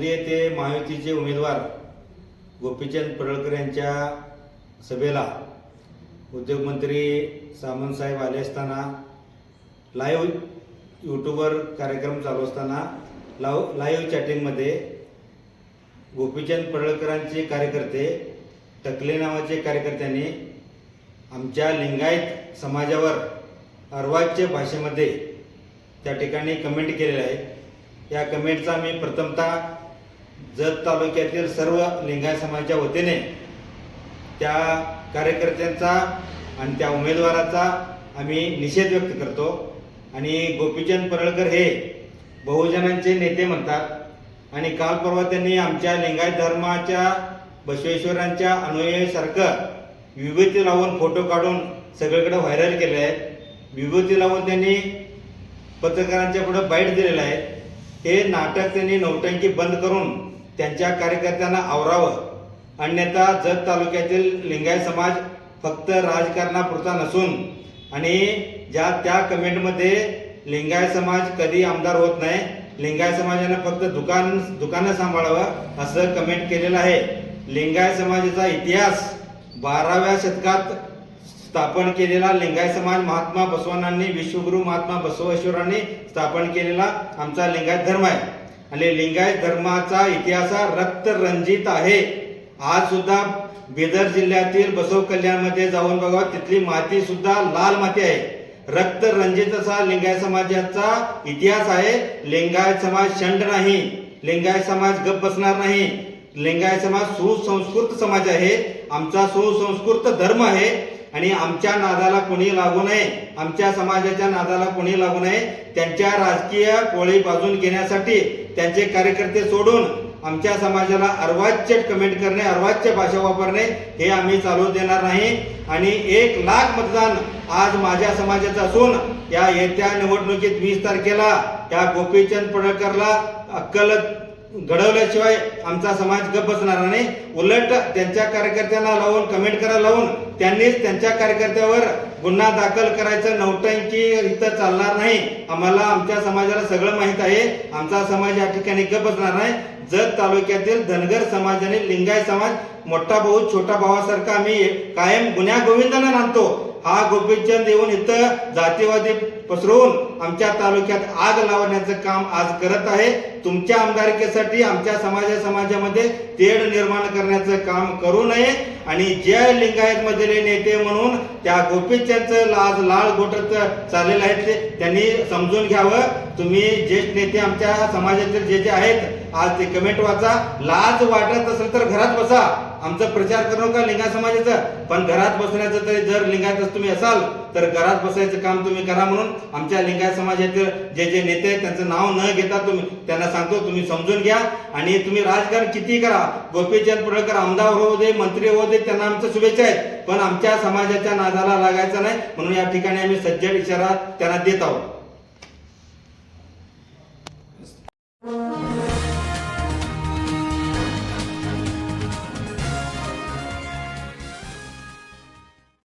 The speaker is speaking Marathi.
औंधे येथे महायुतीचे उमेदवार गोपीचंद पडळकर यांच्या सभेला उद्योगमंत्री सामंतसाहेब आले असताना लाईव्ह यूट्यूबवर कार्यक्रम चालू असताना लाव लाईव्ह चॅटिंगमध्ये गोपीचंद पडळकरांचे कार्यकर्ते टकले नावाचे कार्यकर्त्यांनी आमच्या लिंगायत समाजावर अर्वाच्य भाषेमध्ये त्या ठिकाणी कमेंट केलेलं आहे. या कमेंटचा मी प्रथमतः जत तालुक्यातील सर्व लिंगायत समाजाच्या वतीने त्या कार्यकर्त्यांचा आणि त्या उमेदवाराचा आम्ही निषेध व्यक्त करतो. आणि गोपीचंद परळकर हे बहुजनांचे नेते म्हणतात. आणि काल परवा त्यांनी आमच्या लिंगायत धर्माच्या बसवेश्वरांच्या अनुयायासारखं विभूती लावून फोटो काढून सगळीकडे व्हायरल केले आहेत विभूती लावून त्यांनी पत्रकारांच्या पुढं बाईट दिलेलं आहे. हे नाटक त्यांनी नौटंकी बंद करून त्यांच्या कार्यकर्त्यांना आवरावं. अन्यथा जत तालुक्यातील लिंगायत समाज फक्त राजकारणापुरता नसून आणि ज्या त्या कमेंटमध्ये लिंगायत समाज कधी आमदार होत नाही लिंगायत समाजानं फक्त दुकान दुकानं सांभाळावं असं कमेंट केलेलं आहे. लिंगायत समाजाचा इतिहास बाराव्या शतकात स्थापन केलेला लिंगायत समाज महात्मा बसवानांनी विश्वगुरु महात्मा बसवेश्वरांनी स्थापन केलेला आमचा लिंगायत धर्म आहे. आणि लिंगायत धर्माचा इतिहास हा रक्तरंजित आहे. आज सुद्धा बिदर जिल्ह्यातील बसव कल्याणमध्ये जाऊन बघा तिथली माती सुद्धा लाल माती आहे. रक्तरंजित असा लिंगायत समाजाचा इतिहास आहे. लिंगायत समाज शंड नाही. लिंगायत समाज गप बसणार नाही. लिंगायत समाज सुसंस्कृत समाज आहे. आमचा सुसंस्कृत धर्म आहे. आणि आमच्या नादाला कोणी लागू नये आमच्या समाजाच्या नादाला कोणी लागू नये त्यांच्या राजकीय पोळी बाजून घेण्यासाठी त्यांचे कार्यकर्ते सोडून आमच्या समाजाला अर्वाच्य कमेंट करणे अर्वाच्य भाषा वापरणे हे आम्ही चालू देणार नाही. आणि एक लाख मतदान आज माझ्या समाजाचं असून या येत्या निवडणुकीत वीस तारखेला या गोपीचंद पडळकरला अक्कल घडवल्याशिवाय आमचा समाज गप बसणार नाही. उलट त्यांच्या कार्यकर्त्यांना लावून कमेंट करा लावून त्यांनीच त्यांच्या कार्यकर्त्यावर गुन्हा दाखल करायचं नौटंकी इथं चालणार नाही. आम्हाला आमच्या समाजाला सगळं माहीत आहे. आमचा समाज या ठिकाणी गप बसणार नाही. जत तालुक्यातील धनगर समाज आणि लिंगायत समाज मोठा भाऊ छोटा भावासारखा आम्ही कायम गुन्ह्या गोविंदानं नांदतो हा गोपीचंद येऊन इथं जातीवादी पसरवून आमच्या तालुक्यात आग लावण्याचं काम आज करत आहे. तुमच्या आमदारकीसाठी आमच्या समाजा समाजामध्ये तेढ निर्माण करण्याचं काम करू नये आणि जय लिंगायत मधले नेते म्हणून त्या गोपीचंदचं लाज लाल गोटत चाललेलं आहे ते त्यांनी समजून घ्यावं. तुम्ही ज्येष्ठ नेते आमच्या समाजातील जे जे आहेत आज ते कमेंट वाचा. लाज वाटत असेल तर घरात बसा. आमचा प्रचार करू का लिंगा समाजाचा. पण घरात बसण्याचं तरी जर लिंगायतच तुम्ही असाल तर घरात बसायचं काम तुम्ही करा म्हणून आमच्या लिंगायत समाजातील जे जे नेते आहेत त्यांचं नाव न घेता तुम्ही त्यांना सांगतो तुम्ही समजून घ्या आणि तुम्ही राजकारण किती करा. गोपीचंद पडळकर आमदार होऊ दे मंत्री होऊ दे त्यांना आमच्या शुभेच्छा आहेत. पण आमच्या समाजाच्या नादाला लागायचं नाही म्हणून या ठिकाणी आम्ही सज्जड इशारा त्यांना देत आहोत.